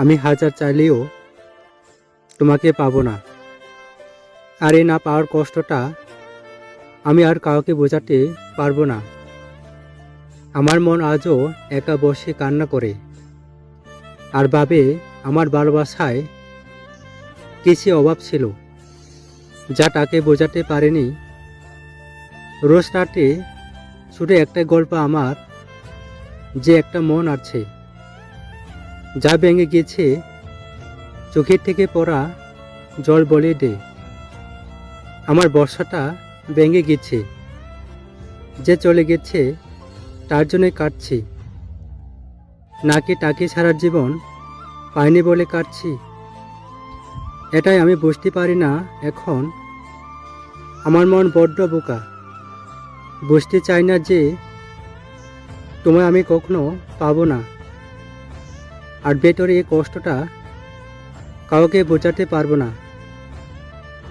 আমি হাজার চাইলেও তোমাকে পাবো না। আর এই না পাওয়ার কষ্টটা আমি আর কাউকে বোঝাতে পারব না। আমার মন আজও একা বসে কান্না করে। আর ভাবে আমার ভালোবাসায় কিছু অভাব ছিল, যা তাকে বোঝাতে পারেনি। রোজ রাতে একটা গল্প আমার, যে একটা মন আছে। যা ভেঙে গেছে চোখের থেকে পড়া জল বলে দে। আমার বর্ষাটা ভেঙে গেছে যে চলে গেছে তার জন্য কাটছি। নাকি তাকে ছাড়ার জীবন পাইনি বলে কাটছি। এটাই আমি বুঝতে পারি না এখন। আমার মন বড্ড বোকা। বুঝতে চাই না যে তোমায় আমি কখনো পাবো না। আর ভেতরে এই কষ্টটা কাউকে বোঝাতে পারব না।